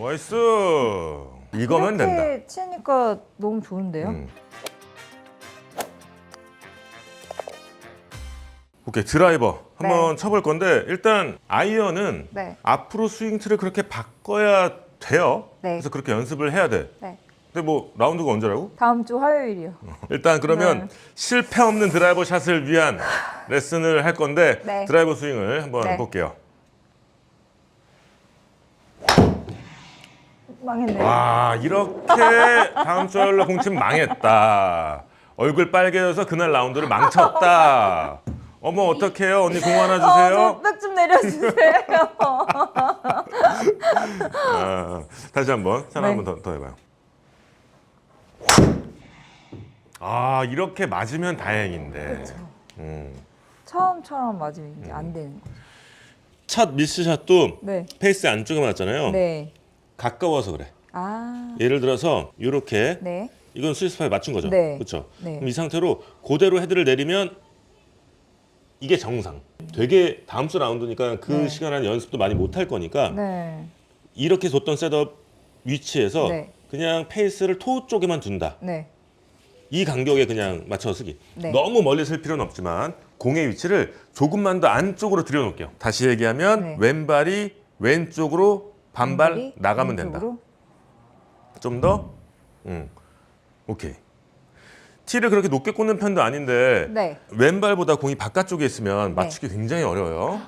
나이스. 이거면 된다. 이렇게 치니까 너무 좋은데요? 음. 오케이 드라이버 한번 네. 쳐볼 건데 일단 아이언은 네. 앞으로 스윙 틀을 그렇게 바꿔야 돼요. 네. 그래서 그렇게 연습을 해야 돼. 네. 근데 뭐 라운드가 언제라고? 다음 주 화요일이요. 일단 그러면 네. 실패 없는 드라이버 샷을 위한 레슨을 할 건데 네. 드라이버 스윙을 한번 네. 볼게요. 망했네요. 와 이렇게 다음 주 월요일로 공침 망했다. 얼굴 빨개져서 그날 라운드를 망쳤다. 어머 어떡해요 언니 공 하나 주세요. 저백좀 내려주세요. 아, 다시 한번 샷 네. 한번 더, 더 해봐요. 아 이렇게 맞으면 다행인데. 음. 처음처럼 맞으면 이게 안 되는 거죠. 첫 미스샷도 네. 페이스 안쪽에 맞잖아요. 네. 가까워서 그래. 아. 예를 들어서 이렇게 네. 이건 스위스파에 맞춘 거죠. 네. 그렇죠. 네. 그럼 이 상태로 그대로 헤드를 내리면 이게 정상. 되게 다음 주 라운드니까 그 네. 시간 안에 연습도 많이 못 할 거니까 네. 이렇게 뒀던 셋업 위치에서 네. 그냥 페이스를 토 쪽에만 둔다. 네. 이 간격에 그냥 맞춰 쓰기. 네. 너무 멀리 쓸 필요는 없지만 공의 위치를 조금만 더 안쪽으로 들여놓을게요. 다시 얘기하면 네. 왼발이 왼쪽으로 반발 나가면 된다. 좀 더? 응. 오케이. 티를 그렇게 높게 꽂는 편도 아닌데 네. 왼발보다 공이 바깥쪽에 있으면 네. 맞추기 굉장히 어려워요.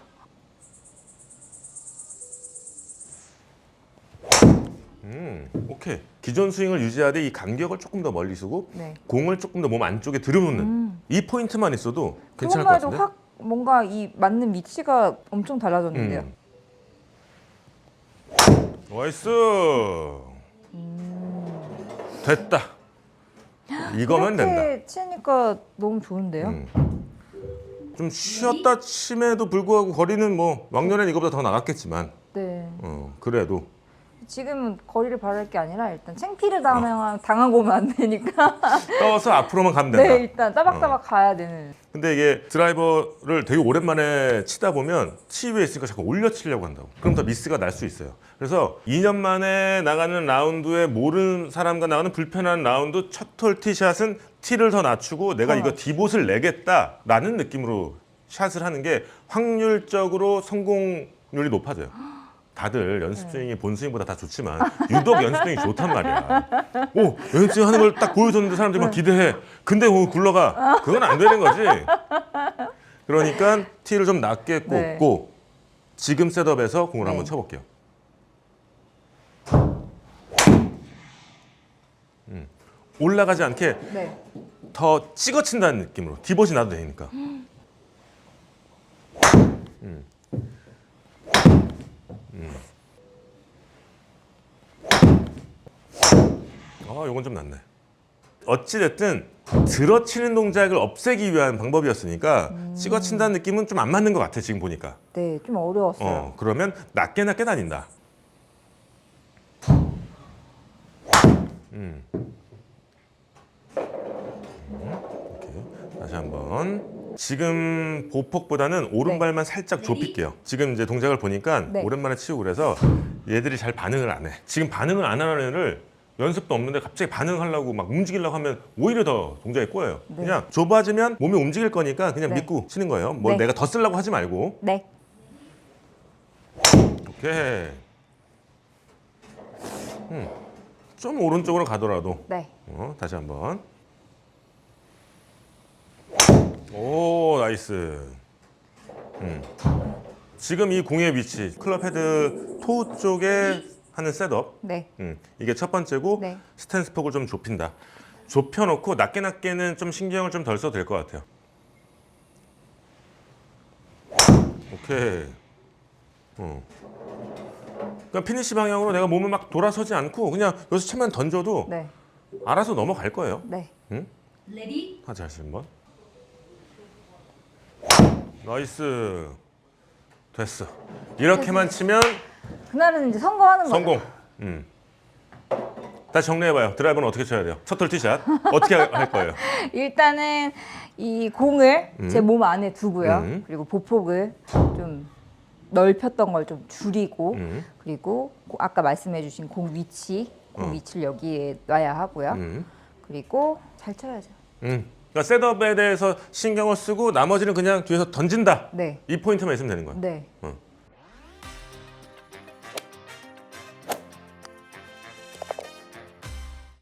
음, 오케이. 기존 스윙을 유지하되 이 간격을 조금 더 멀리 쓰고 네. 공을 조금 더 몸 안쪽에 들여놓는 음. 이 포인트만 있어도 괜찮을 것 그것만 해도 같은데. 확 뭔가 이 맞는 위치가 엄청 달라졌는데요. 음. 나이스. 됐다. 이거면 된다. 이렇게 치니까 너무 좋은데요? 음. 좀 쉬었다 침에도 불구하고 거리는 뭐 왕년엔 이거보다 더 나갔겠지만 네. 어, 그래도 지금은 거리를 바랄 게 아니라 일단 챙피를 당하, 당하고 오면 안 되니까 떠서 앞으로만 가면 된다. 네 일단 따박따박 가야 되는 근데 이게 드라이버를 되게 오랜만에 치다 보면 티 위에 있으니까 자꾸 올려 치려고 한다고. 그럼 더 미스가 날 수 있어요. 그래서 2년 만에 나가는 라운드에 모르는 사람과 나가는 불편한 라운드 첫홀 티샷은 티를 더 낮추고 내가 어. 이거 디봇을 내겠다라는 느낌으로 샷을 하는 게 확률적으로 성공률이 높아져요. 다들 연습 스윙이 본 스윙보다 다 좋지만 유독 연습 스윙이 좋단 말이야. 오 연습 스윙 하는 걸 딱 보여줬는데 사람들이 막 기대해. 근데 오 굴러가. 그건 안 되는 거지. 그러니까 티를 좀 낮게 네. 꽂고 지금 셋업에서 공을 네. 한번 쳐볼게요. 음, 올라가지 않게 네. 더 찍어 친다는 느낌으로 디봇이 나도 되니까. 음. 음. 아, 이건 좀 낫네. 어찌 됐든 들어치는 동작을 없애기 위한 방법이었으니까 찍어 친다는 느낌은 좀 안 맞는 것 같아 지금 보니까. 네, 좀 어려웠어요. 어, 그러면 낮게 낮게 다닌다. 음. 음, 오케이. 다시 한번. 지금 보폭보다는 오른발만 살짝 좁힐게요. 지금 이제 동작을 보니까 네. 오랜만에 치고 그래서 얘들이 잘 반응을 안 해. 지금 반응을 안 하는 애를 연습도 없는데 갑자기 반응하려고 막 움직이려고 하면 오히려 더 동작이 꼬여요. 네. 그냥 좁아지면 몸이 움직일 거니까 그냥 네. 믿고 치는 거예요. 뭘 네. 내가 더 쓰려고 하지 말고. 네. 오케이. 음, 좀 오른쪽으로 가더라도 네. 어, 다시 한번. 오 나이스. 음. 지금 이 공의 위치 클럽 헤드 토 쪽에 하는 셋업. 네. 음, 이게 첫 번째고 네. 스탠스 폭을 좀 좁힌다. 좁혀놓고 낮게 낮게는 좀 신경을 좀 덜 써도 될 것 같아요. 오케이. 어. 그러니까 피니시 방향으로 내가 몸을 막 돌아서지 않고 그냥 여기서 채만 던져도 네. 알아서 넘어갈 거예요. 네. 레디 하자 다시 한번. 나이스. 됐어. 이렇게만 치면 그날은 이제 선거하는 거죠. 성공. 음. 다시 정리해봐요. 드라이버는 어떻게 쳐야 돼요? 첫홀 티샷 어떻게 할 거예요? 일단은 이 공을 음. 제몸 안에 두고요. 음. 그리고 보폭을 좀 넓혔던 걸 좀 줄이고 음. 그리고 고- 아까 말씀해주신 공 위치, 공 어. 위치를 여기에 놔야 하고요. 음. 그리고 잘 쳐야죠. 음. 그러니까 셋업에 대해서 신경을 쓰고 나머지는 그냥 뒤에서 던진다. 네, 이 포인트만 있으면 되는 거야. 네. 어.